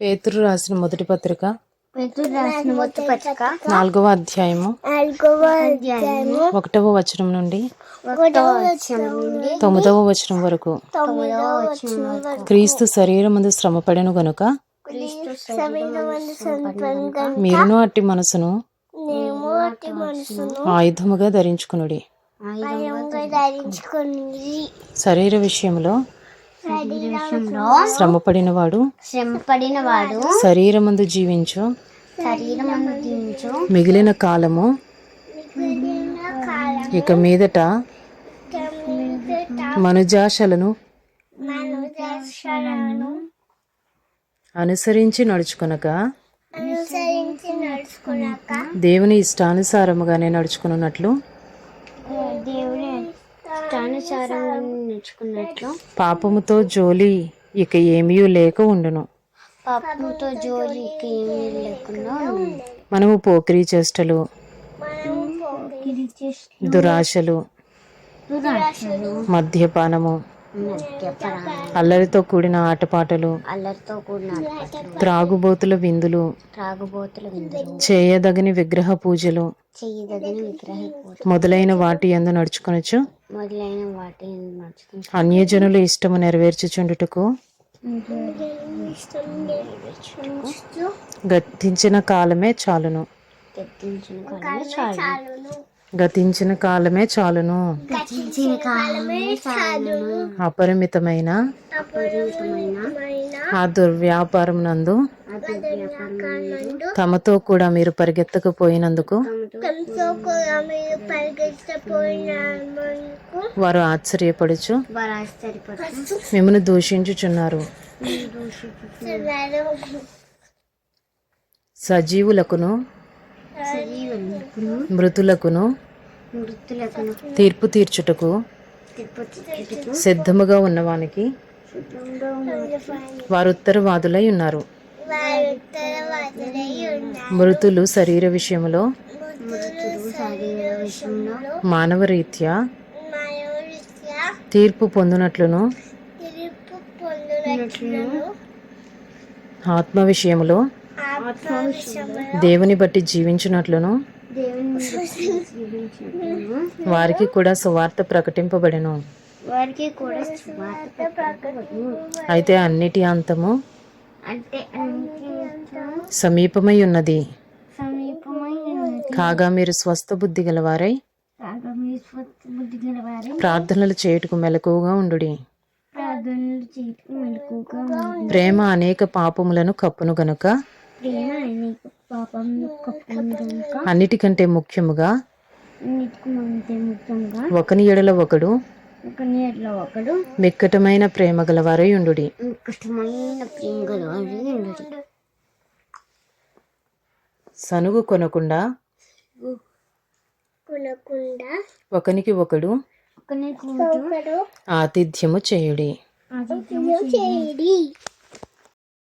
పేతురు రాసిన మొదటి పత్రిక. పేతురు రాసిన మొదటి పత్రిక. నాలుగవ అధ్యాయము. ఒకటవ వచనం నుండి. ఒకటవ వచనం నుండి. తొమ్మిదవ వచనం వరకు. తొమ్మిదవ వచనం వరకు. క్రీస్తు శరీరమందు శ్రమపడెను గనుక. మీరును అట్టి మనసును ఆయుధముగా ధరించుకునుడి. శరీర విషయంలో శరీరంలో శ్రమపడిన వాడు శ్రమపడిన వాడు శరీరమందు జీవించు. శరీరమందు దించు మిగిలిన కాలము ఇక మీదట మనుజాశలను అనుసరించి నడుచుకొనక అనుసరించి నడుచుకున్నాక దేవుని ఇష్టానుసారముగానే నడుచుకున్నట్లు దేవుని ఇష్టానుసారంగా నడుచుకున్నట్లు పాపముతో జోలి ఇక ఏమీ లేక ఉండును. పాపంతో జోలికి ఏమీ లేకుండా మనము పోకిరీ చేష్టలు దురాశలు దురాశలు మద్యపానము మద్యపానం అల్లరితో కూడిన ఆటపాటలు అల్లరితో కూడిన త్రాగుబోతుల విందులు త్రాగుబోతుల విందులు. చేయదగని విగ్రహ పూజలు చెయ్యదగిన విగ్రహ మొదలైన వాటి యందు నడుచుకొనొచ్చు. మొదలైన నడుచుకుంటూ అన్యజనుల ఇష్టము నెరవేర్చుచుండుటకు గతించిన కాలమే చాలును. గతించిన కాలమే చాలును. గతించిన కాలమే చాలును. అపరిమితమైన ఆ దుర్వ్యాపారం నందు తమతో కూడా మీరు పరిగెత్తకపోయినందుకు వారు ఆశ్చర్యపడుచు మిమ్మల్ని దూషించుచున్నారు. సజీవులకును సజీవులకు మృతులకును మృతులకు తీర్పు తీర్చుటకు సిద్ధముగా ఉన్నవానికి వారు ఉత్తరవాదులై ఉన్నారు. వారు ఉత్తరవాదులై ఉన్నారు. మృతులు శరీర విషయంలో మానవ రీత్యా మనోరీత్యా తీర్పు పొందునట్లును ఆత్మ విషయంలో దేవుని బట్టి జీవించునట్లును? వారికి కూడా సువార్త ప్రకటింపబడెను. వారికి కూడా అయితే అన్నిటి అంతము అంటే సమీపమై ఉన్నది. కాగా మీరు స్వస్థ బుద్ధి గలవారై? ప్రార్థనలు చేయుటకు మెలకువగా ఉంది ప్రేమ అనేక పాపములను కప్పును గనుక ప్రేమ పాపం అన్నిటికంటే ముఖ్యముగా ఒకని ఎడల ఒకడు మిక్కటమైన ప్రేమ గలవారై ఉండడు. సనుగు కొనకుండా కొనకుండా ఒకనికి ఒకడు ఆతిథ్యము చేయుడి. ఆతిథ్యం చేయడి.